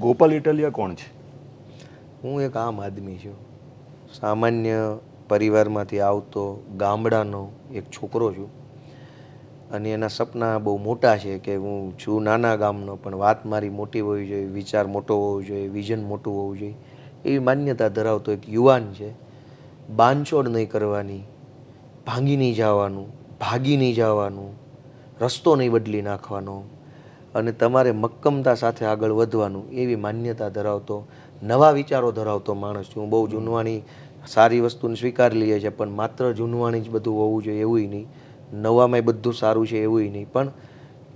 ગોપાલ ઇટાલિયા કોણ છે? હું એક આમ આદમી છું. સામાન્ય પરિવારમાંથી આવતો ગામડાનો એક છોકરો છું. અને એના સપના બહુ મોટા છે કે હું છું નાના ગામનો, પણ વાત મારી મોટી હોવી જોઈએ, વિચાર મોટો હોવો જોઈએ, વિઝન મોટું હોવું જોઈએ. એવી માન્યતા ધરાવતો એક યુવાન છે. બાંધછોડ નહીં કરવાની, ભાંગી નહીં જવાનું, ભાગી નહીં જવાનું, રસ્તો નહીં બદલી નાખવાનો અને તમારે મક્કમતા સાથે આગળ વધવાનું એવી માન્યતા ધરાવતો નવા વિચારો ધરાવતો માણસ છું. હું બહુ જૂનવાણી સારી વસ્તુને સ્વીકારી લઈએ છીએ પણ માત્ર જૂનવાણી જ બધું હોવું જોઈએ એવું નહીં. નવામાં બધું સારું છે એવું નહીં. પણ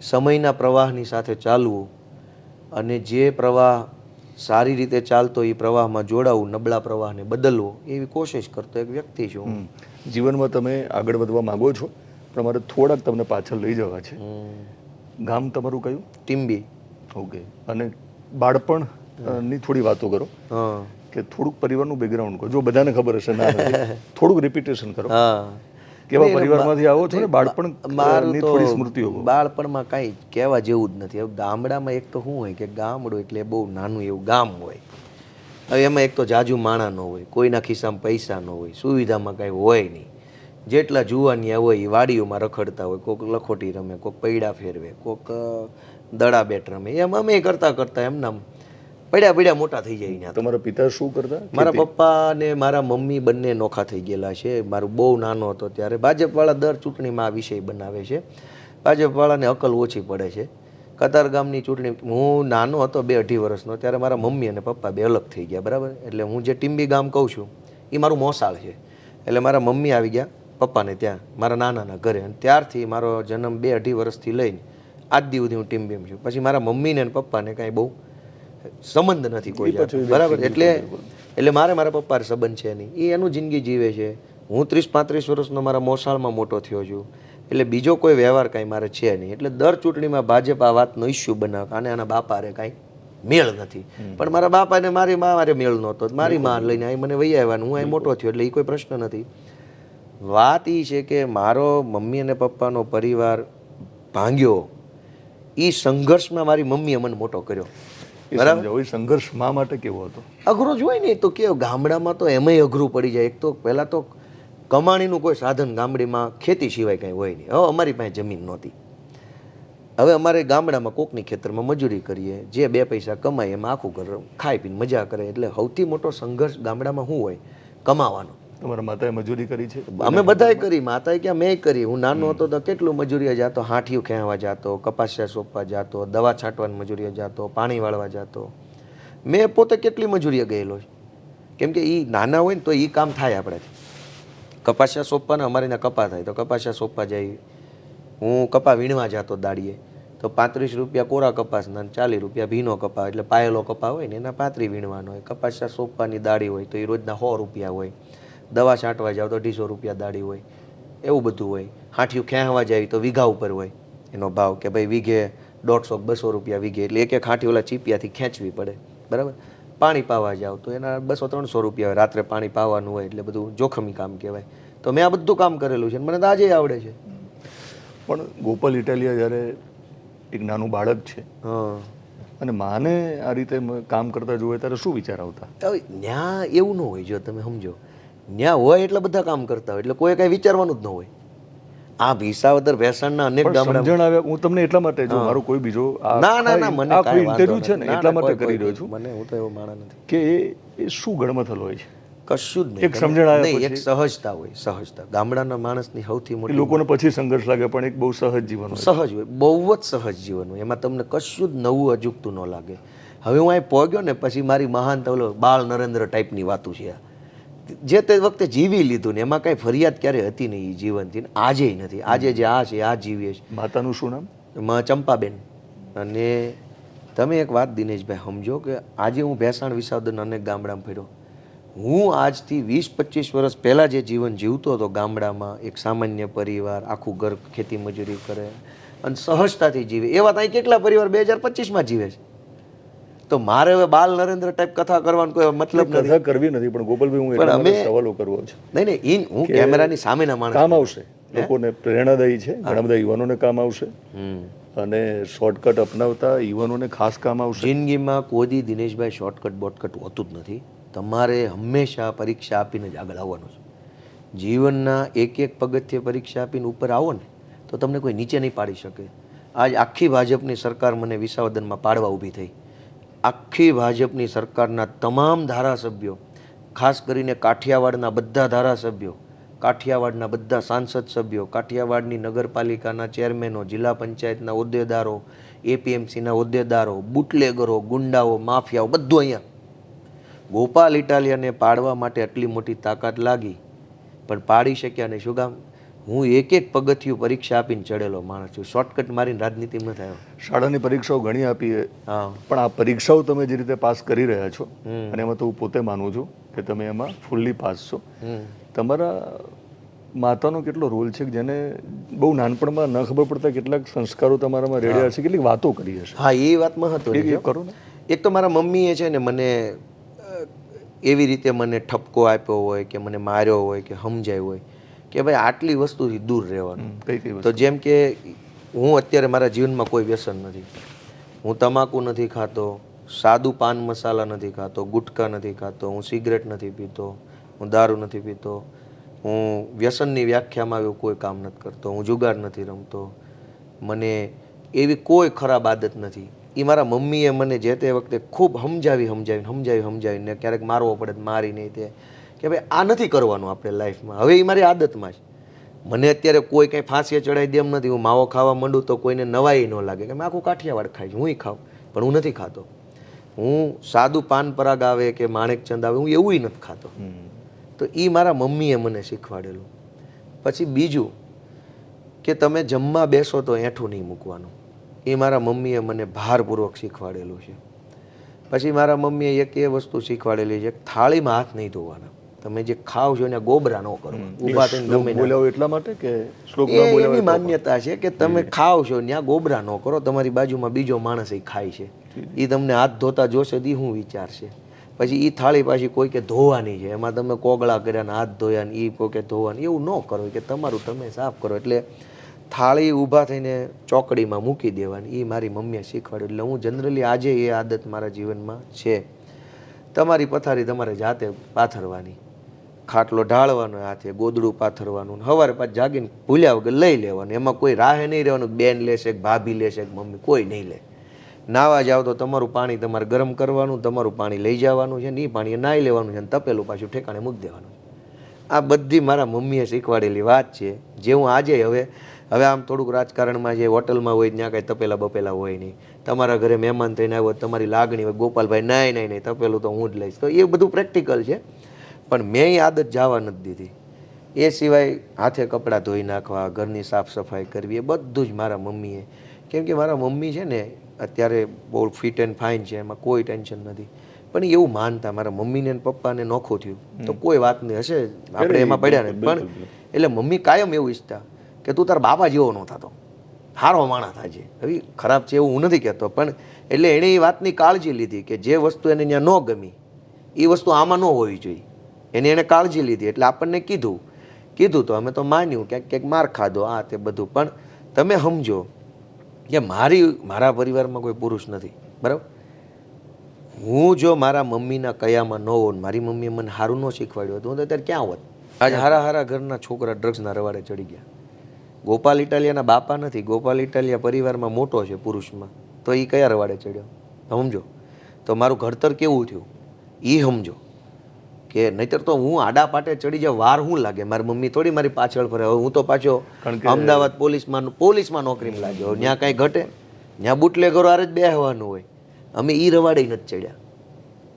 સમયના પ્રવાહની સાથે ચાલવું અને જે પ્રવાહ સારી રીતે ચાલતો એ પ્રવાહમાં જોડાવું નબળા પ્રવાહને બદલવો એવી કોશિશ કરતો એક વ્યક્તિ છું. જીવનમાં તમે આગળ વધવા માગો છો પણ મારે થોડાક તમને પાછળ લઈ જવા છે. ગામ તમારું કયું? ટીમ્બી ઓકે. અને બાળપણની થોડી વાતો કરો. હા. કે થોડુંક પરિવારનું બેકગ્રાઉન્ડ કહો. જો બધાને ખબર હશે ના થોડુંક રિપીટેશન કરો. કેવા પરિવારમાંથી આવો છો ને? બાળપણ મારું થોડી સ્મૃતિઓ. બાળપણમાં કાંઈ કહેવા જેવું જ નથી. હવે ગામડામાં એક તો શું હોય કે ગામડું એટલે બહુ નાનું એવું ગામ હોય. હવે એમાં એક તો જાજુ માણા ન હોય કોઈના ખિસ્સામાં પૈસા ન હોય સુવિધામાં કાંઈ હોય નહીં. જેટલા જુવાનિયા હોય એ વાડીઓમાં રખડતા હોય કોક લખોટી રમે કોક પૈડા ફેરવે કોક અ, દડા બેટ રમે એમ અમે કરતા કરતા એમના પડ્યા પડ્યા મોટા થઈ જાય તમારા પિતા શું કરતા? મારા પપ્પા ને મારા મમ્મી બંને નોખા થઈ ગયેલા છે. મારું બહુ નાનો હતો ત્યારે. ભાજપવાળા દર ચૂંટણીમાં આ વિષય બનાવે છે. ભાજપવાળાને અકલ ઓછી પડે છે. કતાર ગામની ચૂંટણી હું નાનો હતો બે અઢી વર્ષનો ત્યારે મારા મમ્મી અને પપ્પા બે અલગ થઈ ગયા બરાબર? એટલે હું જે ટીમ્બી ગામ કહું છું એ મારું મોસાળ છે. એટલે મારા મમ્મી આવી ગયા. પપ્પાને ત્યાં મારા નાનાના ઘરે. અને ત્યારથી મારો જન્મ બે અઢી વર્ષથી લઈને આજ દી સુધી હું ટીમ્બીમ છું. પછી મારા મમ્મીને અને પપ્પાને કાંઈ બહુ સંબંધ નથી કોઈ બરાબર? એટલે એટલે મારે મારા પપ્પા સંબંધ છે નહીં. એ એનું જિંદગી જીવે છે. હું ત્રીસ પાંત્રીસ વર્ષનો મારા મોસાળમાં મોટો થયો છું. એટલે બીજો કોઈ વ્યવહાર કાંઈ મારે છે નહીં. એટલે દર ચૂંટણીમાં ભાજપ આ વાતનો ઇસ્યુ બનાવે. અને આના બાપારે કાંઈ મેળ નથી. પણ મારા બાપાને મારી મા મારે મેળ નહોતો. મારી મા લઈને અહીં મને વહી આવ્યા હું અહીં મોટો થયો. એટલે એ કોઈ પ્રશ્ન નથી. વાત એ છે કે મારો મમ્મી અને પપ્પાનો પરિવાર ભાંગ્યો. એ સંઘર્ષમાં મારી મમ્મીએ મને મોટો કર્યો. બરાબર? સંઘર્ષ મા માટે કેવો હતો? અઘરો જ હોય ને તો કે ગામડામાં તો એમાંય અઘરું પડી જાય. એક તો પહેલાં તો કમાણીનું કોઈ સાધન ગામડીમાં ખેતી સિવાય કાંઈ હોય નહીં. હવે અમારી પાસે જમીન નહોતી. હવે અમારે ગામડામાં કોકની ખેતરમાં મજૂરી કરીએ. જે બે પૈસા કમાય એમાં આખું ઘર ખાઈ પીને મજા કરે. એટલે સૌથી મોટો સંઘર્ષ ગામડામાં શું હોય? કમાવાનો. તમારા માતાએ મજૂરી કરી છે? અમે બધાએ કરી માતાએ ક્યાં મેં કરી. હું નાનો હતો તો કેટલું મજૂરીએ જાતો? હાંઠિયું ખેવા જાતો કપાસિયા સોંપવા જાતો દવા છાંટવાની મજૂરીએ જાતો પાણી વાળવા જાતો. મેં પોતે કેટલી મજૂરીએ ગયેલો છે? કેમ કે એ નાના હોય ને તો એ કામ થાય આપણાથી. કપાસિયા સોંપવાના અમારે ત્યાં કપા થાય. તો કપાસિયા સોંપવા જાય. હું કપા વીણવા જતો દાડીએ. તો પાંત્રીસ રૂપિયા કોરા કપાસના ચાલીસ રૂપિયા ભીનો કપા એટલે પાયેલો કપા હોય ને એના પાત્રી વીણવાનો હોય. કપાસિયા સોંપવાની દાડી હોય તો એ રોજના સો રૂપિયા હોય. દવા છાંટવા જાવ તો અઢીસો રૂપિયા દાડી હોય એવું બધું હોય. હાંઠિયું ખેંચવા જાય તો વીઘા ઉપર હોય. એનો ભાવ કે ભાઈ વીઘે દોઢસો બસો રૂપિયા વીઘે એટલે એક એક હાંઠી ઓલા ચીપિયાથી ખેંચવી પડે. બરાબર? પાણી પાવા જાઓ તો એના બસો ત્રણસો રૂપિયા હોય. રાત્રે પાણી પાવાનું હોય એટલે બધું જોખમી કામ કહેવાય. તો મેં આ બધું કામ કરેલું છે મને તો આજે આવડે છે. પણ ગોપાલ ઇટાલિયા જ્યારે એક નાનું બાળક છે હા. અને માને આ રીતે કામ કરતા જોવે ત્યારે શું વિચાર આવતા? ન્યા એવું ન હોય જો તમે સમજો. ન્યા હોય એટલે બધા કામ કરતા હોય એટલે કોઈ કાંઈ વિચારવાનું જ ન હોય. આ ભીસાવદર ભેસાણના અનેક ગામડા સમજણ આવે હું તમને એટલા માટે જો મારું કોઈ બીજો ના ના ના મને આ કોઈ ઇન્ટરવ્યુ છે ને એટલા માટે કરી રહ્યો છું મને હું તો એવો માણસ નથી. કે એ શું ગણમથલ હોય છે? કશું જ નહીં. એક સમજણ આવે એક સહજતા હોય સહજતા. ગામડાના માણસની સૌથી મોટી લોકોને પછી સંઘર્ષ લાગે પણ એક બહુ સહજ જીવન હોય સહજ હોય બહુ જ સહજ જીવન હોય. એમાં તમને કશું જ નવું અજુકતું ન લાગે. હવે હું અહીં પહોંચ્યો ને પછી મારી મહાન તો બાળ નરેન્દ્ર ટાઈપની વાતું છે આ. જે તે વખતે જીવી લીધું ને એમાં કાંઈ ફરિયાદ ક્યારે હતી નહીં એ જીવનથી આજે નથી. આજે જે આ છે આ જીવીએ છીએ માતાનું શું નામ? ચંપાબેન. અને તમે એક વાત દિનેશભાઈ સમજો કે આજે હું ભેસાણ વિસાવદન અનેક ગામડામાં ફર્યો. હું આજથી વીસ પચીસ વર્ષ પહેલાં જે જીવન જીવતો હતો ગામડામાં એક સામાન્ય પરિવાર આખું ઘર ખેતી મજૂરી કરે અને સહજતાથી જીવે. એવા ત્યાં કેટલા પરિવાર બે હજાર પચીસમાં જીવે છે? તો મારે હવે બાલ નરેન્દ્ર ટાઈપ કથા કરવાનો કોઈ મતલબ નથી. કથા કરવી નથી પણ ગોપાલભાઈ હું એટલા માટે સવાલો કરવો છે નહીં નહીં હું કેમેરાની સામેના માણસ કામ આવશે. લોકોને પ્રેરણાદાયી છે ઘણા બધા યુવાનોને કામ આવશે. અને શોર્ટકટ અપનાવતા યુવાનોને ખાસ કામ આવશે. જિંદગીમાં કોઈ દિનેશભાઈ શોર્ટકટ બોર્ટકટ હોતું જ નથી. તમારે હંમેશા પરીક્ષા આપીને જ આગળ આવવાનું છે. જીવનના એક એક પગથિયે પરીક્ષા આપીને ઉપર આવો ને તો તમને કોઈ નીચે નહીં પાડી શકે. આજ આખી ભાજપની સરકાર મને વિસાવદનમાં પાડવા ઊભી થઈ. આખી ભાજપની સરકારના તમામ ધારાસભ્યો, ખાસ કરીને કાઠિયાવાડના બધા ધારાસભ્યો, કાઠિયાવાડના બધા સાંસદ સભ્યો, કાઠિયાવાડની નગરપાલિકાના ચેરમેનો, જિલ્લા પંચાયતના હોદ્દેદારો, એપીએમસીના હોદ્દેદારો, બુટલેગરો, ગુંડાઓ, માફિયાઓ, બધું અહીંયા. ગોપાલ ઇટાલિયાને પાડવા માટે આટલી મોટી તાકાત લાગી, પણ પાડી શક્યા નહીં. શું કામ હું એક એક પગથિયું પરીક્ષા આપીને ચડેલો માણસ છું. શોર્ટકટ મારીને રાજનીતિમાં થયો. શાળાની પરીક્ષાઓ ઘણી આપી હા. પણ આ પરીક્ષાઓ તમે જે રીતે પાસ કરી રહ્યા છો અને એમાં તો હું પોતે માનું છું કે તમે એમાં ફૂલ્લી પાસ છો. તમારા માતાનો કેટલો રોલ છે કે જેને બહુ નાનપણમાં ન ખબર પડતા કેટલાક સંસ્કારો તમારામાં રેડ્યા હશે કેટલીક વાતો કરી હશે? હા એ વાતમાં હતો એ છે. કરો ને. એક તો મારા મમ્મીએ છે ને મને એવી રીતે મને ઠપકો આપ્યો હોય કે મને માર્યો હોય કે સમજાય હોય. કે ભાઈ આટલી વસ્તુથી દૂર રહેવાનું. તો જેમ કે હું અત્યારે મારા જીવનમાં કોઈ વ્યસન નથી. હું તમાકુ નથી ખાતો સાદું પાન મસાલા નથી ખાતો ગુટકા નથી ખાતો હું સિગરેટ નથી પીતો હું દારૂ નથી પીતો હું વ્યસનની વ્યાખ્યામાં એવું કોઈ કામ નથી કરતો હું જુગાર નથી રમતો. મને એવી કોઈ ખરાબ આદત નથી. એ મારા મમ્મીએ મને જે તે વખતે ખૂબ સમજાવી સમજાવી સમજાવી સમજાવીને ક્યારેક મારવો પડે મારી નહીં તે. કે ભાઈ આ નથી કરવાનું આપણે લાઈફમાં હવે એ મારી આદતમાં છે. મને અત્યારે કોઈ કંઈ ફાંસીએ ચડાવી દે એમ નથી. હું માવો ખાવા માંડું તો કોઈને નવાઈ ન લાગે. કે મેં આખું કાઠિયાવાડ ખાઈ હું ખાઉં. પણ હું નથી ખાતો. હું સાદું પાન પરાગ આવે કે માણેકચંદ આવે હું એવું નથી ખાતો. તો એ મારા મમ્મીએ મને શીખવાડેલું. પછી બીજું કે તમે જમવા બેસો તો એઠું નહીં મૂકવાનું. એ મારા મમ્મીએ મને ભારપૂર્વક શીખવાડેલું છે. પછી મારા મમ્મીએ એક એ વસ્તુ શીખવાડેલી છે થાળીમાં હાથ નહીં ધોવાના. તમે જે ખાવ છો એને ગોબરા ન કરો. ઊભા થઈને તમે બોલાવો એટલા માટે કે શ્લોક ન બોલાવો એની માન્યતા છે કે તમે ખાવ છો ત્યાં ગોબરા ન કરો તમારી બાજુમાં બીજો માણસ એ ખાય છે. એ તમને હાથ ધોતા જોશે દી હું વિચારશે? પછી એ થાળી પાછી કોઈ કે ધોવાની છે એમાં તમે કોગળા કર્યા ને હાથ ધોયા ને એ કોઈ કે ધોવાની એવું ન કરો કે તમારું તમે સાફ કરો. એટલે થાળી ઊભા થઈને ચોકડીમાં મૂકી દેવાની એ મારી મમ્મીએ શીખવાડ્યું. એટલે હું જનરલી આજે એ આદત મારા જીવનમાં છે. તમારી પથારી તમારે જાતે પાથરવાની. ખાટલો ઢાળવાનો હાથે ગોદડું પાથરવાનું સવારે પાછું જાગીને ભૂલ્યા વગર લઈ લેવાનું. એમાં કોઈ રાહે નહીં રહેવાનું, બેન લેશે કે ભાભી લેશે કે મમ્મી, કોઈ નહીં લે. નાવા જાવ તો તમારું પાણી તમારે ગરમ કરવાનું, તમારું પાણી લઈ જવાનું છે ને એ પાણી નાહી લેવાનું છે અને તપેલું પાછું ઠેકાણે મૂકી દેવાનું આ બધી મારા મમ્મીએ શીખવાડેલી વાત છે. જે હું આજે હવે હવે આમ થોડુંક રાજકારણમાં જે હોટલમાં હોય, ત્યાં કાંઈ તપેલા બપેલા હોય નહીં. તમારા ઘરે મહેમાન થઈને આવ્યો, તમારી લાગણી હોય, ગોપાલભાઈ નાય નહીં નહીં તપેલું તો હું જ લઈશ. તો એ બધું પ્રેક્ટિકલ છે. પણ મેં આદત જવા નથી દીધી. એ સિવાય હાથે કપડાં ધોઈ નાખવા ઘરની સાફ સફાઈ કરવી એ બધું જ મારા મમ્મીએ. કેમ કે મારા મમ્મી છે ને અત્યારે બહુ ફિટ એન્ડ ફાઇન છે એમાં કોઈ ટેન્શન નથી. પણ એવું માનતા મારા મમ્મીને પપ્પાને નોખું થયું. તો કોઈ વાત નહીં હશે? આપણે એમાં પડ્યા ને. પણ એટલે મમ્મી કાયમ એવું ઈચ્છતા કે તું તારા બાપા જેવો ન થતો. સારો માણસ છે. હવે ખરાબ છે એવું હું નથી કહેતો પણ એટલે એણે એ વાતની કાળજી લીધી કે જે વસ્તુ એને ત્યાં ન ગમી એ વસ્તુ આમાં ન હોવી જોઈએ. એને એણે કાળજી લીધી. એટલે આપણને કીધું કીધું તો અમે તો માન્યું, ક્યાંક ક્યાંક માર ખાધો, આ તે બધું. પણ તમે સમજો કે મારી, મારા પરિવારમાં કોઈ પુરુષ નથી. બરાબર? હું જો મારા મમ્મીના કયામાં ન હોત મારી મમ્મીએ મને સારું ન શીખવાડ્યું હતું હું તો અત્યારે ક્યાં હોત? આજે હારા હારા ઘરના છોકરા ડ્રગ્સના રવાડે ચડી ગયા. ગોપાલ ઇટાલિયાના બાપા નથી. ગોપાલ ઇટાલિયા પરિવારમાં મોટો છે પુરુષમાં. તો એ કયા રવાડે ચડ્યો? સમજો? તો મારું ઘડતર કેવું થયું? એ સમજો. કે નહીતર તો હું આડા પાટે ચડી જાય વાર શું લાગે? મારી મમ્મી થોડી મારી પાછળ ફરે. હવે હું તો પાછો અમદાવાદ પોલીસમાં પોલીસમાં નોકરીમાં લાગ્યો. ત્યાં કાંઈ ઘટે? ત્યાં બુટલેગરો આરે જ બેહવાનું હોય. અમે એ રવાડે નથી ચડ્યા.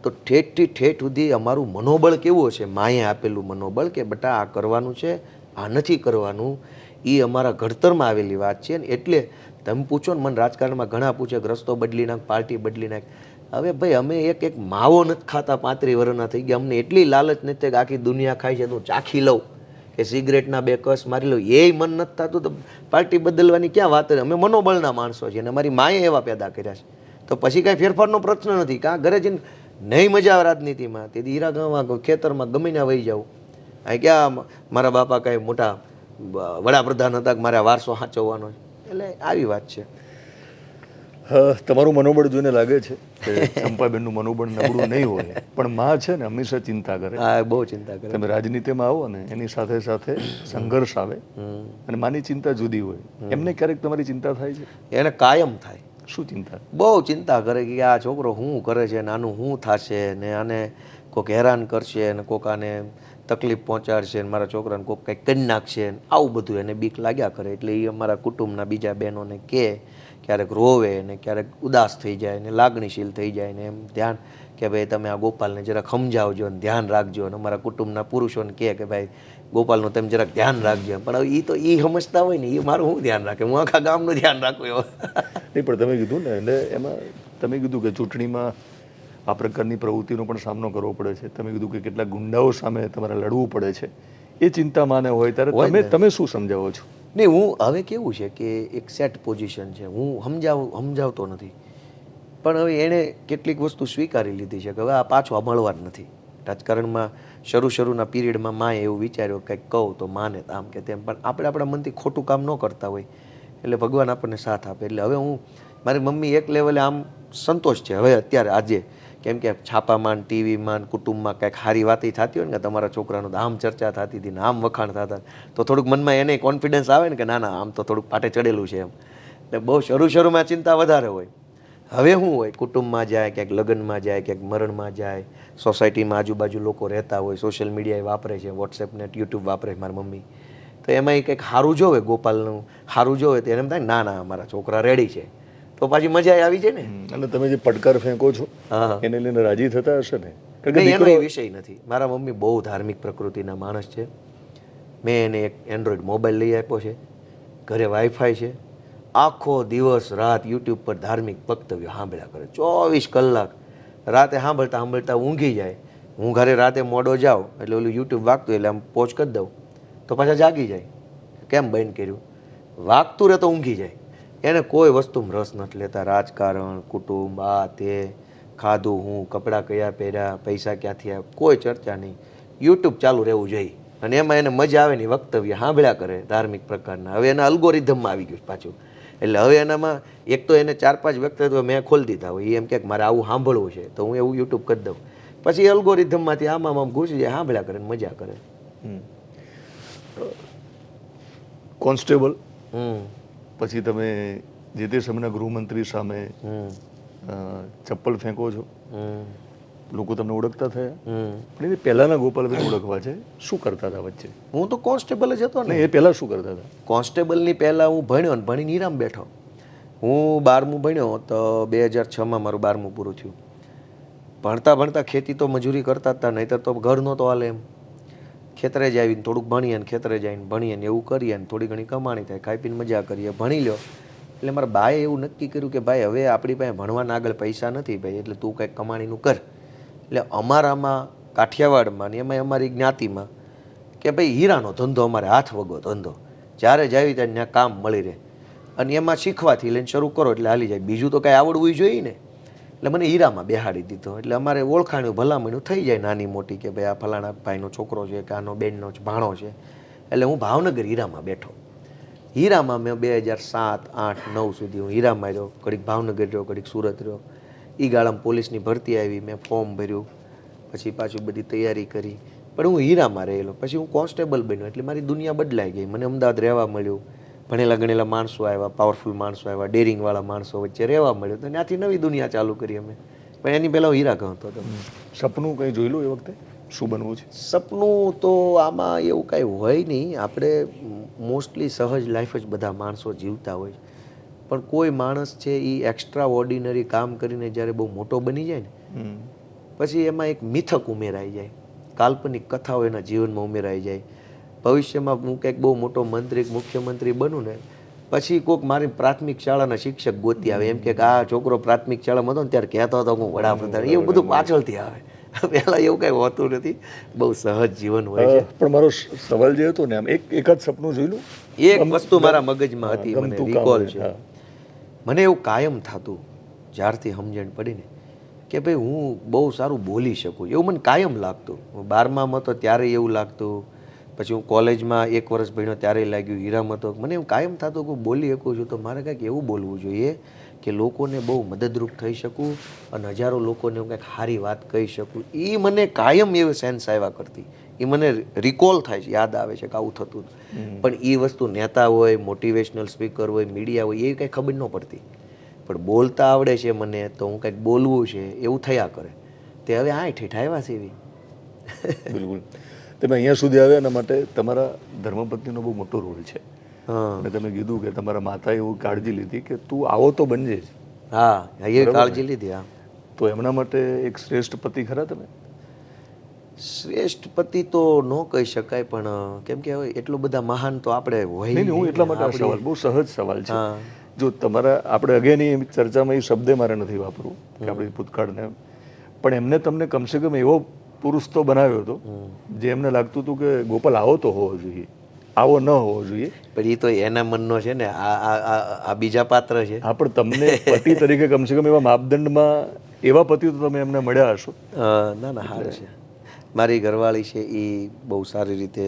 તો ઠેઠથી ઠેઠ સુધી અમારું મનોબળ કેવું છે માએ આપેલું મનોબળ કે બટા આ કરવાનું છે આ નથી કરવાનું. એ અમારા ઘડતરમાં આવેલી વાત છે ને એટલે તમે પૂછો ને મને રાજકારણમાં ઘણા પૂછે રસ્તો બદલી નાખ પાર્ટી બદલી નાખ. હવે ભાઈ, અમે એક એક માવો નથી ખાતા પાંત્રી વર્ષના થઈ ગયા. અમને એટલી લાલચ નથી કે આખી દુનિયા ખાય છે હું ચાખી લઉં કે સિગરેટના બે કસ મારી લઉં. એ મન નથી થતું, તો પાર્ટી બદલવાની ક્યાં વાત અમે મનોબળના માણસો છીએ અને અમારી માએ એવા પેદા કર્યા છે. તો પછી કાંઈ ફેરફારનો પ્રશ્ન નથી. કાં ઘરે જઈને નહીં મજા આવે રાજનીતિમાં? તેથી હીરા ગામમાં ખેતરમાં ગમે ના વહી જાઉં. અહીં ક્યાં મારા બાપા કાંઈ મોટા વડાપ્રધાન હતા કે મારે વારસો સાચવવાનો છે? એટલે આવી વાત છે. તમારું મનોબળ જોઈને લાગે છે કે ચંપાબેનનું મનોબળ નબળું નહીં હોય. પણ માં છે ને હંમેશા ચિંતા કરે. હા બહુ ચિંતા કરે. તમે રાજનીતિમાં આવો ને એની સાથે સાથે સંઘર્ષ આવે અને માની ચિંતા જુદી હોય. એમને ક્યારેક તમારી ચિંતા થાય છે? એને કાયમ થાય. શું ચિંતા? બહુ ચિંતા કરે કે આ છોકરો શું કરે છે નાનું આનું શું થશે ને આને કોઈક હેરાન કરશે ને કોક આને તકલીફ પહોંચાડશે ને મારા છોકરાને કોઈક કંઈક કરી નાખશે ને આવું બધું એને બીક લાગ્યા કરે. એટલે એ અમારા કુટુંબના બીજા બહેનોને કહે, ક્યારેક રોવે ને ક્યારેક ઉદાસ થઈ જાય ને લાગણીશીલ થઈ જાય ને એમ ધ્યાન કે ભાઈ તમે આ ગોપાલને જરાક સમજાવજો ને ધ્યાન રાખજો. અને અમારા કુટુંબના પુરુષોને કહે કે, ભાઈ ગોપાલનું તમે જરાક ધ્યાન રાખજો. પણ હવે એ તો એ સમજતા હોય ને એ મારું હું ધ્યાન રાખે? હું આખા ગામનું ધ્યાન રાખું એવો. નહીં, પણ તમે કીધું ને, એટલે એમાં તમે કીધું કે ચૂંટણીમાં આ પ્રકારની પ્રવૃત્તિનો પણ સામનો કરવો પડે છે. તમે કીધું કે કેટલાક ગુંડાઓ સામે તમારે લડવું પડે છે. એ ચિંતા માને હોય ત્યારે તમે તમે શું સમજાવો છો? નહીં હું હવે કેવું છે કે એક સેટ પોઝિશન છે. હું સમજાવ સમજાવતો નથી. પણ હવે એણે કેટલીક વસ્તુ સ્વીકારી લીધી છે કે હવે આ પાછો મળવા જ નથી. રાજકારણમાં શરૂ શરૂના પીરિયડમાં માએ એવું વિચાર્યું કંઈક કહું તો માને આમ કે તેમ. પણ આપણે આપણા મનથી ખોટું કામ ન કરતા હોય. એટલે ભગવાન આપણને સાથ આપે. એટલે હવે હું મારી મમ્મી એક લેવલે આમ સંતોષ છે. હવે અત્યારે આજે કેમ કે છાપામાં ટીવીમાં કુટુંબમાં કંઈક સારી વાતી થતી હોય ને કે તમારા છોકરાનું નામ ચર્ચા થતી હતી ને આમ વખાણ થતા તો થોડુંક મનમાં એને કોન્ફિડન્સ આવે ને કે ના ના, આમ તો થોડુંક પાટે ચડેલું છે એમ. એટલે બહુ શરૂ શરૂમાં ચિંતા વધારે હોય. હવે શું હોય? કુટુંબમાં જાય, ક્યાંક લગ્નમાં જાય, ક્યાંક મરણમાં જાય, સોસાયટીમાં આજુબાજુ લોકો રહેતા હોય સોશિયલ મીડિયા વાપરે છે વોટ્સએપ ને યુટ્યુબ વાપરે છે મારી મમ્મી. તો એમાં કંઈક સારું જોવે ગોપાલનું સારું જોવે તો એને એમ થાય ના ના મારા છોકરા રેડી છે. તો પાછી મજા આવી જાય ને. અને તમે જે પડકાર ફેંકો છો એને લઈને રાજી થતા હશે ને? એનો એ વિષય નથી. મારા મમ્મી બહુ ધાર્મિક પ્રકૃતિના માણસ છે. મેં એને એક એન્ડ્રોઈડ મોબાઈલ લઈ આપ્યો છે. ઘરે વાઈફાઈ છે. આખો દિવસ રાત યુટ્યુબ પર ધાર્મિક વક્તવ્યો સાંભળ્યા કરે. ચોવીસ કલાક રાતે સાંભળતા સાંભળતા ઊંઘી જાય. હું ઘરે રાતે મોડો જાઉં એટલે ઓલું યુટ્યુબ વાગતું એટલે આમ પોચ કરી દઉં. તો પાછા જાગી જાય. કેમ બંધ કર્યું? વાગતું રહે તો ઊંઘી જાય. એને કોઈ વસ્તુમાં રસ નથી લેતા. રાજકારણ કુટુંબ આ તે ખાધું હું કપડાં કયા પહેર્યા પૈસા ક્યાંથી આવ્યા કોઈ ચર્ચા નહીં. યુટ્યુબ ચાલુ રહેવું જોઈએ. અને એમાં એને મજા આવે ને વક્તવ્ય સાંભળ્યા કરે ધાર્મિક પ્રકારના. હવે એના અલ્ગોરિધમમાં આવી ગયું પાછું. એટલે હવે એનામાં એક તો એને ચાર પાંચ વ્યક્તિત્વ મેં ખોલી દીધા હોય. એ એમ કે મારે આવું સાંભળવું છે તો હું એવું યુટ્યુબ કરી દઉં. પછી અલ્ગોરિધમમાંથી આમાં આમ ઘૂસી જાય સાંભળ્યા કરે મજા કરે. Constable hmm. પછી તમે જે તે સમયના ગૃહમંત્રી સામે ચપ્પલ ફેંકો છો. લોકો તમને ઓળખતા થયા? પણ એ પહેલાના ગોપાલભાઈ ઓળખવા છે. શું કરતા હતા વચ્ચે? હું તો કોન્સ્ટેબલ જ હતો ને. એ પહેલા શું કરતા હતા? કોન્સ્ટેબલની પહેલાં હું ભણ્યો ને ભણી નિરામ બેઠો. હું બારમું ભણ્યો તો બે હજાર છમાં મારું બારમું પૂરું થયું. ભણતા ભણતા ખેતી તો મજૂરી કરતા હતા નહીંતર તો ઘર નહોતો હાલે એમ. ખેતરે જ આવીને થોડુંક ભણીએ ને ખેતરે જઈને ભણીએ ને એવું કરીએ ને થોડી ઘણી કમાણી થાય, ખાઈ પીને મજા કરીએ, ભણી લ્યો. એટલે મારા બાએ એવું નક્કી કર્યું કે ભાઈ, હવે આપણી પાસે ભણવાના આગળ પૈસા નથી ભાઈ, એટલે તું કંઈક કમાણીનું કર. એટલે અમારામાં, કાઠિયાવાડમાં ને એમાં અમારી જ્ઞાતિમાં કે ભાઈ, હીરાનો ધંધો અમારે હાથ વગો ધંધો. જ્યારે જાવી ત્યારે ત્યાં કામ મળી રહે. અને એમાં શીખવાથી લઈને શરૂ કરો એટલે હાલી જાય. બીજું તો કાંઈ આવડવું જોઈએ ને. એટલે મને હીરામાં બેહાડી દીધો. એટલે અમારે ઓળખાણ્યું, ભલામણ્યું થઈ જાય નાની મોટી કે ભાઈ આ ફલાણા ભાઈનો છોકરો છે કે આનો બેનનો જ ભાણો છે. એટલે હું ભાવનગર હીરામાં બેઠો. હીરામાં મેં બે હજાર સાત, આઠ, નવ સુધી હું હીરામાં રહ્યો. ઘડીક ભાવનગર રહ્યો, ઘડીક સુરત રહ્યો. એ ગાળામાં પોલીસની ભરતી આવી, મેં ફોર્મ ભર્યું. પછી પાછું બધી તૈયારી કરી. પણ હું હીરામાં રહેલો. પછી હું કોન્સ્ટેબલ બન્યો. એટલે મારી દુનિયા બદલાઈ ગઈ. મને અમદાવાદ રહેવા મળ્યું. ભણેલા ગણેલા માણસો આવ્યા પાવરફુલ માણસો આવ્યા ડેરિંગવાળા માણસો વચ્ચે રહેવા મળ્યો તો ત્યાંથી નવી દુનિયા ચાલુ કરી અમે. પણ એની પહેલાં હીરા ગણતો હતો. સપનું કંઈ જોયેલું એ વખતે? શું બનવું છે? સપનું તો આમાં એવું કાંઈ હોય નહીં. આપણે મોસ્ટલી સહજ લાઈફ જ બધા માણસો જીવતા હોય. પણ કોઈ માણસ છે એ એક્સ્ટ્રા ઓર્ડિનરી કામ કરીને જ્યારે બહુ મોટો બની જાય ને પછી એમાં એક મિથક ઉમેરાઈ જાય. કાલ્પનિક કથાઓ એના જીવનમાં ઉમેરાઈ જાય. ભવિષ્યમાં હું કંઈક બહુ મોટો મંત્રી મુખ્યમંત્રી બનું ને પછી કોઈક મારી પ્રાથમિક શાળાના શિક્ષક ગોતી આવે. એમ કે આ છોકરો પ્રાથમિક શાળામાં હતો ને ત્યારે કહેતો હતો હું વડાપ્રધાન. એવું બધું પાછળથી આવે. પહેલાં એવું કાંઈ હોતું નથી. બહુ સહજ જીવન હોય છે. પણ મારો સવાલ જે હતો ને આમ એક જ સપનું જોયેલું? એક વસ્તુ મારા મગજમાં હતી મને રિકોલ છે. મને એવું કાયમ થતું જ્યારથી સમજણ પડી ને કે ભાઈ હું બહુ સારું બોલી શકું. એવું મને કાયમ લાગતું. હું બારમામાં હતો ત્યારે એવું લાગતું. પછી હું કોલેજમાં એક વર્ષ ભણ્યો ત્યારે લાગ્યું હીરામાં હતો. મને એવું કાયમ થતું કે બોલી શકું છું તો મારે કાંઈક એવું બોલવું જોઈએ કે લોકોને બહુ મદદરૂપ થઈ શકું અને હજારો લોકોને હું કંઈક સારી વાત કહી શકું. એ મને કાયમ એવી સેન્સ આવ્યા કરતી. એ મને રિકોલ થાય છે યાદ આવે છે કે આવું થતું. પણ એ વસ્તુ નેતા હોય મોટિવેશનલ સ્પીકર હોય મીડિયા હોય એ કંઈ ખબર ન પડતી. પણ બોલતા આવડે છે મને તો હું કંઈક બોલવું છે એવું થયા કરે. તે હવે આ ઠેઠ આવ્યા છે એવી. બિલકુલ. તમે અહીંયા સુધી આવ્યા એના માટે તમારા ધર્મપત્નીનો બહુ મોટો રોલ છે. અને તમે કીધું કે તમારા માતાએ એવું કાળજી લીધી કે તું આવો તો બનજે જ. હા એ કાળજી લીધી હા. તો એમના માટે એક શ્રેષ્ઠ પતિ ખરા તમે? શ્રેષ્ઠ પતિ તો ન કહી શકાય પણ કેમ કે હવે એટલો બધા મહાન તો આપણે હોય નહીં નહીં, હું એટલા માટે સવાલ બહુ સહજ સવાલ છે. જો તમારા આપણે અગેની ચર્ચામાં એ શબ્દ મારે નથી વાપરવું કે આપણી ભૂતકાળને પણ એમને તમને કમસે કમ એવો પુરુષ તો બનાવ્યો હતો. જે એમને લાગતું હતું કે ગોપાલ આવો તો હોવો જોઈએ. આવો ન હોવો જોઈએ. પણ એ તો એના મનનો છે ને આ આ બીજા પાત્ર છે. હા પણ તમને પતિ તરીકે કમસે કમ એવા માપદંડમાં એવા પતિ તો તમે એમને મળ્યા હશો. ના ના સારું છે. મારી ઘરવાળી છે એ બહુ સારી રીતે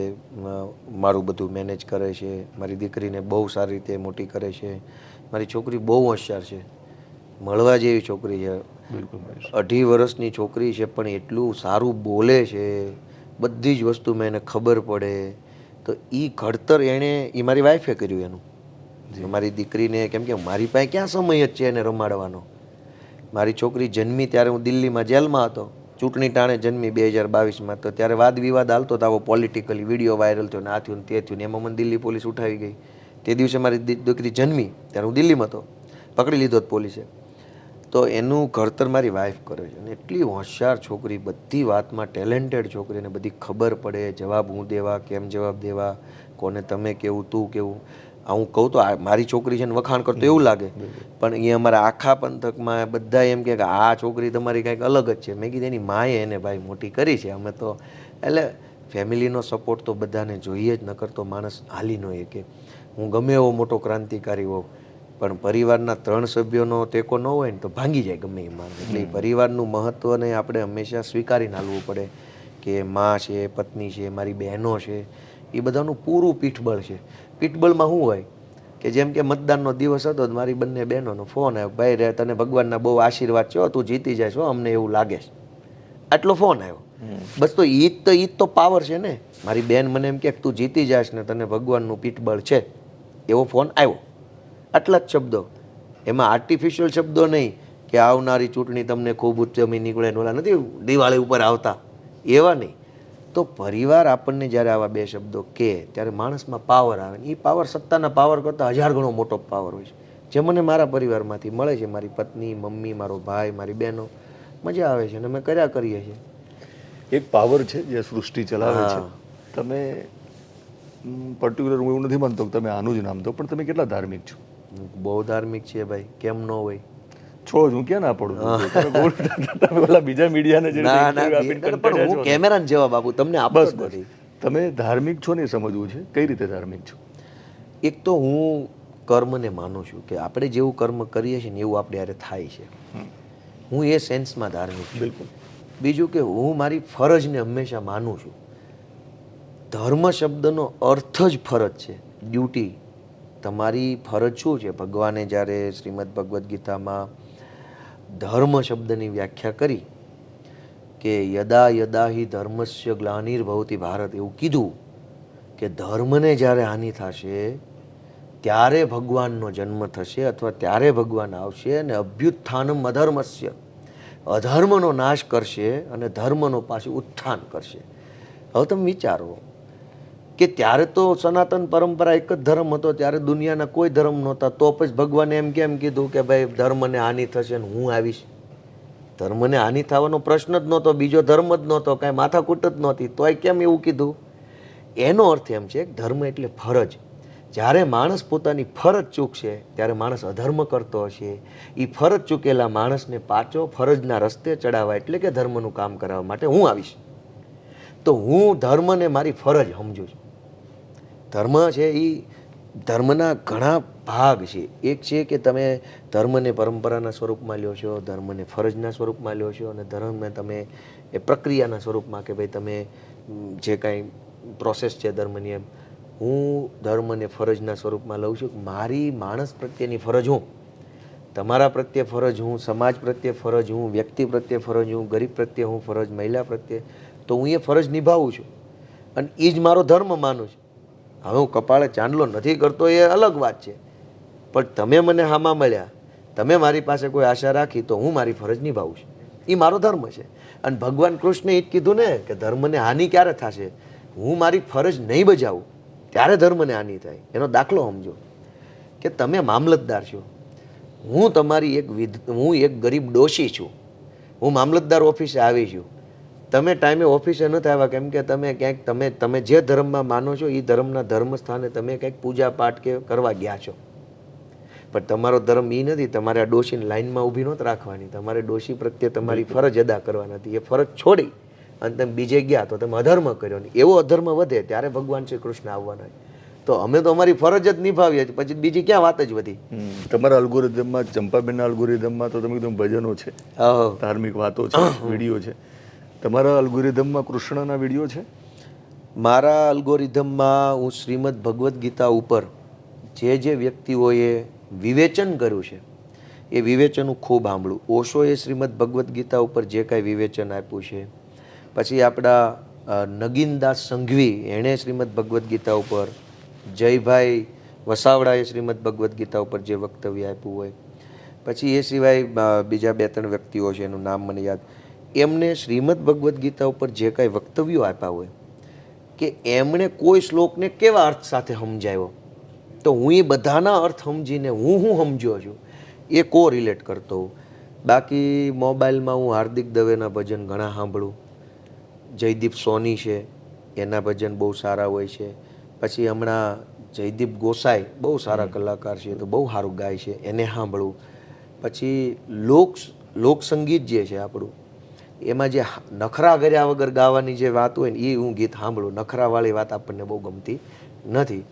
મારું બધું મેનેજ કરે છે. મારી દીકરીને બહુ સારી રીતે મોટી કરે છે. મારી છોકરી બહુ હોશિયાર છે. મળવા જેવી છોકરી છે. બિલકુલ અઢી વર્ષની છોકરી છે પણ એટલું સારું બોલે છે. બધી જ વસ્તુ મેં એને ખબર પડે. તો એ ઘડતર એણે એ મારી વાઈફે કર્યું એનું. મારી દીકરીને કેમ કે મારી પાસે ક્યાં સમય જ છે એને રમાડવાનો? મારી છોકરી જન્મી ત્યારે હું દિલ્હીમાં જેલમાં હતો. ચૂંટણી ટાણે જન્મી બે હજાર બાવીસમાં. તો ત્યારે વાદ વિવાદ હાલતો હતો. આવો પોલિટિકલી વીડિયો વાયરલ થયો ને આ થયું ને તે થયું ને એમાં મને દિલ્હી પોલીસ ઉઠાવી ગઈ. તે દિવસે મારી દીકરી જન્મી ત્યારે હું દિલ્હીમાં હતો. પકડી લીધો હતો પોલીસે. તો એનું ઘડતર મારી વાઈફ કરે છે. અને એટલી હોશિયાર છોકરી બધી વાતમાં ટેલેન્ટેડ છોકરી અને બધી ખબર પડે જવાબ હું દેવા કેમ જવાબ દેવા કોને તમે કેવું તું કેવું. હું કહું તો આ મારી છોકરી છે ને વખાણ કરતો એવું લાગે. પણ અહીંયા અમારા આખા પંથકમાં બધા એમ કે આ છોકરી તમારી કંઈક અલગ જ છે. મેં કીધું એની માએ એને ભાઈ મોટી કરી છે. અમે તો એટલે ફેમિલીનો સપોર્ટ તો બધાને જોઈએ જ ન કરતો માણસ હાલી ન કે હું ગમે એવો મોટો ક્રાંતિકારી હોઉં. પણ પરિવારના ત્રણ સભ્યોનો ટેકો ન હોય ને તો ભાંગી જાય ગમે એ માણસ. એટલે પરિવારનું મહત્ત્વને આપણે હંમેશા સ્વીકારીને હાલવું પડે કે માં છે પત્ની છે મારી બહેનો છે એ બધાનું પૂરું પીઠબળ છે. પીઠબળમાં શું હોય કે જેમ કે મતદાનનો દિવસ હતો મારી બંને બહેનોનો ફોન આવ્યો ભાઈ રે તને ભગવાનના બહુ આશીર્વાદ છો તું જીતી જાય છો અમને એવું લાગે છે. આટલો ફોન આવ્યો. બસ તો ઈ તો ઈ તો પાવર છે ને. મારી બેન મને એમ કે તું જીતી જાશ ને તને ભગવાનનું પીઠબળ છે. એવો ફોન આવ્યો. આટલા જ શબ્દો. એમાં આર્ટિફિશિયલ શબ્દો નહીં કે આવનારી ચૂંટણી તમને ખૂબ ઉચ્ચમી નીકળે ઓલા નથી દિવાળી ઉપર આવતા. એવા નહીં. તો પરિવાર આપણને જ્યારે આવા બે શબ્દો કહે ત્યારે માણસમાં પાવર આવે. ને એ પાવર સત્તાના પાવર કરતાં હજાર ગણો મોટો પાવર હોય છે. જે મને મારા પરિવારમાંથી મળે છે મારી પત્ની મમ્મી મારો ભાઈ મારી બહેનો મજા આવે છે અને અમે કર્યા કરીએ છીએ. એક પાવર છે જે સૃષ્ટિ ચલાવે છે. તમે પર્ટિક્યુલર હું એવું નથી માનતો કે તમે આનું જ નામ દો પણ તમે કેટલા ધાર્મિક છો? બહુ ધાર્મિક છે ભાઈ કેમ ન હોય? છો જ હું ક્યાં ના પડું? ઓલા બીજા મીડિયાને જે પણ હું. કેમેરાને જવાબ આપું તમને બસ બસ. તમે ધાર્મિક છો ને સમજવું છે કઈ રીતે ધાર્મિક છો? એક તો હું કર્મને માનું છું કે આપણે જેવું કર્મ કરીએ છીએ ને એવું આપણે યારે થાય છે. હું એ સેન્સમાં ધાર્મિક છું. બિલકુલ. બીજું કે હું મારી ફરજને હંમેશા માનું છું. ધર્મ શબ્દનો અર્થ જ ફરજ છે ડ્યુટી તમારી ફરજ શું છે? ભગવાને જ્યારે શ્રીમદ ભગવદ્ ગીતામાં ધર્મ શબ્દની વ્યાખ્યા કરી કે યદા યદા હિ ધર્મસ્ય ગ્લાનિર્ભવતી ભારત, એવું કીધું કે ધર્મને જ્યારે હાનિ થશે, ત્યારે ભગવાનનો જન્મ થશે અથવા ત્યારે ભગવાન આવશે અને અભ્યુત્થાનમ અધર્મસ્ય. અધર્મનો નાશ કરશે અને ધર્મનો પાછું ઉત્થાન કરશે. હવે તમે વિચારો કે ત્યારે તો સનાતન પરંપરા એક જ ધર્મ હતો, ત્યારે દુનિયાના કોઈ ધર્મ નહોતા. તો પછી ભગવાને એમ કેમ કીધું કે ભાઈ, ધર્મને હાનિ થશે ને હું આવીશ? ધર્મને હાનિ થવાનો પ્રશ્ન જ નહોતો, બીજો ધર્મ જ નહોતો, કાંઈ માથાકૂટ જ નહોતી. તોય કેમ એવું કીધું? એનો અર્થ એમ છે ધર્મ એટલે ફરજ. જ્યારે માણસ પોતાની ફરજ ચૂકશે, ત્યારે માણસ અધર્મ કરતો હશે. એ ફરજ ચૂકેલા માણસને પાછો ફરજના રસ્તે ચડાવવા એટલે કે ધર્મનું કામ કરાવવા માટે હું આવીશ. તો હું ધર્મને મારી ફરજ સમજું છું. ધર્મ છે એ ધર્મના ઘણા ભાગ છે. એક છે કે તમે ધર્મને પરંપરાના સ્વરૂપમાં લ્યો છો, ધર્મને ફરજના સ્વરૂપમાં લ્યો છો અને ધર્મને તમે એ પ્રક્રિયાના સ્વરૂપમાં કે ભાઈ તમે જે કાંઈ પ્રોસેસ છે ધર્મની એમ, હું ધર્મને ફરજના સ્વરૂપમાં લઉં છું, મારી માણસ પ્રત્યેની ફરજ હું. તમારા પ્રત્યે ફરજ હું, સમાજ પ્રત્યે ફરજ હું, વ્યક્તિ પ્રત્યે ફરજ હું, ગરીબ પ્રત્યે હું, ફરજ મહિલા પ્રત્યે, તો હું એ ફરજ નિભાવું છું. અને એ જ મારો ધર્મ માનું છું. હવે હું કપાળે ચાંદલો નથી કરતો, એ અલગ વાત છે. પણ તમે મને હામાં મળ્યા, તમે મારી પાસે કોઈ આશા રાખી, તો હું મારી ફરજ નિભાવું છું. એ મારો ધર્મ છે. અને ભગવાન કૃષ્ણે એ જ કીધું ને કે ધર્મને હાનિ ક્યારે થશે? હું મારી ફરજ નહીં બજાવું, ત્યારે ધર્મને હાનિ થાય. એનો દાખલો સમજો. કે તમે મામલતદાર છો. હું તમારી એક વિધ હું એક ગરીબ ડોશી છું. હું મામલતદાર ઓફિસે આવી છું. તમે ટાઈમે ઓફિસે નથી આવ્યા કેમ કે તમે ક્યાંક તમે તમે જે ધર્મમાં માનો છો એ ધર્મના ધર્મ સ્થાને તમે કંઈક પૂજા પાઠ કે કરવા ગયા છો. પણ તમારો ધર્મ એ નથી તમારે આ ડોશીને લાઇનમાં ઊભી નહોત રાખવાની. તમારે ડોશી પ્રત્યે તમારી ફરજ અદા કરવાની હતી. એ ફરજ છોડી અને તમે બીજે ગયા તો તમે અધર્મ કર્યો નહીં. એવો અધર્મ વધે ત્યારે ભગવાન શ્રી કૃષ્ણ આવવાના તો અમે તો અમારી ફરજ જ નિભાવીએ પછી બીજી ક્યાં વાત જ વધી? તમારા અલ્ગોરિધમમાં ચંપાબેનના અલ્ગોરિધમમાં તો તમે કીધું ભજનો છે. ધાર્મિક વાતો છે વીડિયો છે. તમારા અલ્ગોરિધમમાં કૃષ્ણના વીડિયો છે? મારા અલ્ગોરિધમમાં હું શ્રીમદ ભગવદ્ ગીતા ઉપર જે જે વ્યક્તિઓએ વિવેચન કર્યું છે, એ વિવેચન હું ખૂબ સાંભળું. ઓશોએ શ્રીમદ ભગવદ્ ગીતા ઉપર જે કાંઈ વિવેચન આપ્યું છે, પછી આપણા નગીનદાસ સંઘવી, એણે શ્રીમદ ભગવદ્ ગીતા ઉપર, જયભાઈ વસાવડાએ શ્રીમદ ભગવદ્ ગીતા ઉપર જે વક્તવ્ય આપ્યું હોય, પછી એ સિવાય બીજા બે ત્રણ વ્યક્તિઓ છે, એનું નામ મને યાદ. એમને શ્રીમદ ભગવદ્ ગીતા ઉપર જે કાંઈ વક્તવ્યો આપ્યા હોય કે એમણે કોઈ શ્લોકને કેવા અર્થ સાથે સમજાવ્યો? તો હું એ બધાના અર્થ સમજીને હું હું સમજ્યો છું? એ કો રિલેટ કરતો હોઉં. બાકી મોબાઈલમાં હું હાર્દિક દવેના ભજન ઘણા સાંભળું. જયદીપ સોની છે એના ભજન બહુ સારા હોય છે. પછી હમણાં જયદીપ ગોસાઈ બહુ સારા કલાકાર છે તો બહુ સારું ગાય છે એને સાંભળું. પછી લોક લોકસંગીત જે છે આપણું એમાં જે નખરા કર્યા વગર ગાવાની જે વાત હોય ને એ હું ગીત સાંભળું. નખરાવાળી વાત આપણને બહુ ગમતી નથી.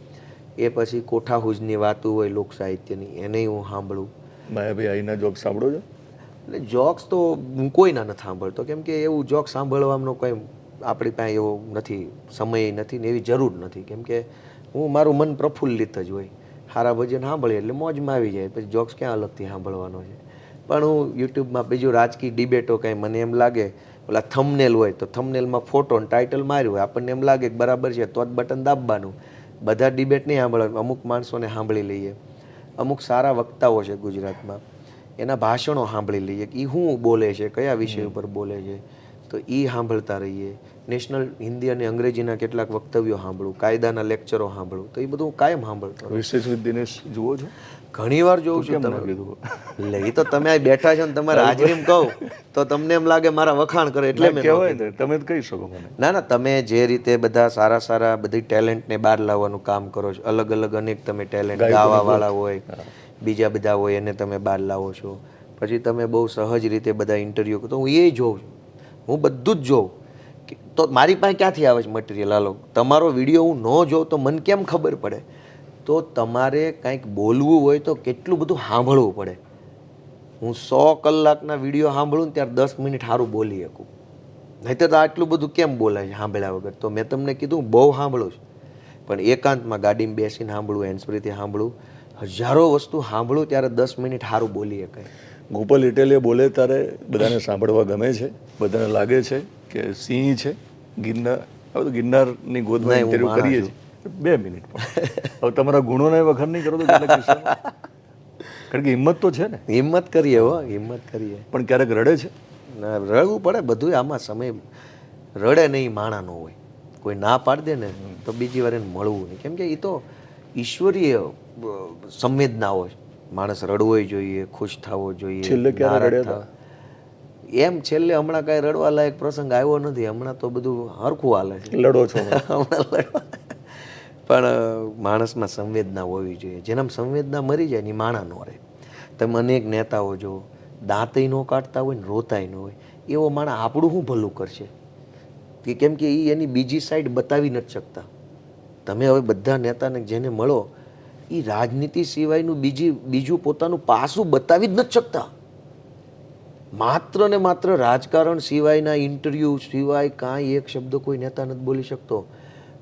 એ પછી કોઠાહુજની વાતો હોય લોક સાહિત્યની એને હું સાંભળું. માયાભાઈ અહીંના જોક સાંભળો છો? એટલે જોક્સ તો હું કોઈના નથી સાંભળતો. કેમ કે એવું જોક સાંભળવાનો કંઈ આપણી પાસે એવો નથી સમય નથી ને એવી જરૂર નથી. કેમ કે હું મારું મન પ્રફુલ્લિત જ હોય. સારા ભજન સાંભળીએ એટલે મોજમાં આવી જાય. પછી જોક્સ ક્યાં અલગથી સાંભળવાનો છે? પણ હું યુટ્યુબમાં બીજું રાજકીય ડિબેટો કાંઈ મને એમ લાગે ઓલા થમનેલ હોય તો થમનેલમાં ફોટો અને ટાઇટલ માર્યું હોય આપણને એમ લાગે કે બરાબર છે તો જ બટન દાબવાનું. બધા ડિબેટ નહીં સાંભળવાનું અમુક માણસોને સાંભળી લઈએ. અમુક સારા વક્તાઓ છે ગુજરાતમાં એના ભાષણો સાંભળી લઈએ કે એ શું બોલે છે કયા વિષય ઉપર બોલે છે તો એ સાંભળતા રહીએ. નેશનલ હિન્દી અને અંગ્રેજીના કેટલાક વક્તવ્યો સાંભળું કાયદાના લેક્ચરો સાંભળું તો એ બધું કાયમ સાંભળતો વિશેષ દિનેશ જુઓ છો? ઘણી વાર જોઉં છું તમે. કીધું તો? તમે આ બેઠા છો ને તમારે હાજરીમાં કહું તો તમને એમ લાગે મારા વખાણ કરે એટલે મેં કહેવાય ને તમે કહી શકો મને. ના ના તમે જે રીતે બધા સારા સારા બધી ટેલેન્ટને બહાર લાવવાનું કામ કરો છો અલગ અલગ અનેક તમે ટેલેન્ટ ગાવાવાળા હોય બીજા બધા હોય એને તમે બહાર લાવો છો. પછી તમે બહુ સહજ રીતે બધા ઇન્ટરવ્યૂ તો હું એ જોઉં છું. હું બધું જ જોઉં. તો મારી પાસે ક્યાંથી આવે છે મટીરિયલ હાલો તમારો વીડિયો હું ન જોઉં તો મને કેમ ખબર પડે? તો તમારે કંઈક બોલવું હોય તો કેટલું બધું સાંભળવું પડે. હું સો કલાકના વીડિયો સાંભળું ને ત્યારે દસ મિનિટ સારું બોલી શકું. નહીં તો આટલું બધું કેમ બોલાય છે સાંભળ્યા વગર? તો મેં તમને કીધું બહુ સાંભળું છું. પણ એકાંતમાં ગાડીમાં બેસીને સાંભળું હેન્ડસ્ફ્રીથી સાંભળું હજારો વસ્તુ સાંભળું ત્યારે દસ મિનિટ સારું બોલી શકાય. ગોપાલ ઇટેલીએ બોલે ત્યારે બધાને સાંભળવા ગમે છે બધાને લાગે છે કે સિંહ છે ગિરનાર હવે તો ગિરનારની ગોદમાં નહીં, કરીએ છીએ. બે મિનિટ હવે તમારા ગુણોને વખર નહીં કરો તો કારણ કે હિંમત તો છે ને. હિંમત કરીએ હો હિંમત કરીએ. પણ ક્યારેક રડે છે? ના રડવું પડે બધું આમાં સમય રડે નહીં માણા ન હોય. કોઈ ના પાડી દે ને તો બીજી વાર એને મળવું નહીં. કેમ કે એ તો ઈશ્વરીય સંવેદનાઓ માણસ રડવોય જોઈએ ખુશ થવો જોઈએ છેલ્લે. એમ છેલ્લે હમણાં કાંઈ રડવા લાયક પ્રસંગ આવ્યો નથી. હમણાં તો બધું હરખું હાલે છે. લડો છો હમણાં લડવા પણ માણસમાં સંવેદના હોવી જોઈએ. જેનામાં સંવેદના મરી જાય ને માણા નો રહે. તમે અનેક નેતાઓ જો દાંતય ન કાઢતા હોય ને રોતાય ન હોય, એવો માણા આપણું શું ભલું કરશે? કે કેમ કે એ એની બીજી સાઈડ બતાવી નથી શકતા. તમે હવે બધા નેતાને જેને મળો એ રાજનીતિ સિવાયનું બીજી, બીજું પોતાનું પાસું બતાવી જ નથી શકતા. માત્ર ને માત્ર રાજકારણ સિવાયના ઇન્ટરવ્યૂ સિવાય કાંઈ એક શબ્દ કોઈ નેતા નથી બોલી શકતો.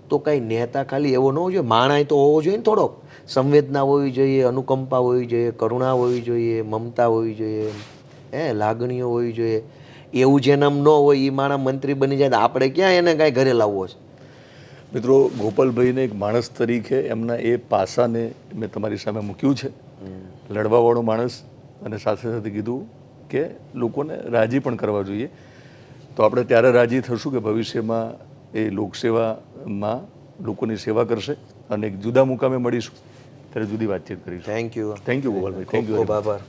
તો કાંઈ નેતા ખાલી એવો ન હોવો જોઈએ. માણાય તો હોવો જોઈએ ને થોડોક. સંવેદના હોવી જોઈએ અનુકંપા હોવી જોઈએ કરુણા હોવી જોઈએ મમતા હોવી જોઈએ હે લાગણીઓ હોવી જોઈએ. એવું જેનામ ન હોય એ માણા મંત્રી બની જાય આપણે ક્યાં એને કાંઈ ઘરે લાવવો છે? મિત્રો ગોપાલભાઈને એક માણસ તરીકે એમના એ પાસાને મેં તમારી સામે મૂક્યું છે. લડવાવાળો માણસ અને સાથે સાથે કીધું કે લોકોને રાજી પણ કરવા જોઈએ. તો આપણે ત્યારે રાજી થશું કે ભવિષ્યમાં એ લોકસેવામાં લોકોની સેવા કરશે અને એક જુદા મુકામે મળીશું. ત્યારે જુદી વાતચીત કરીશું. Thank you thank you Gopalbhai. Thank you આભાર.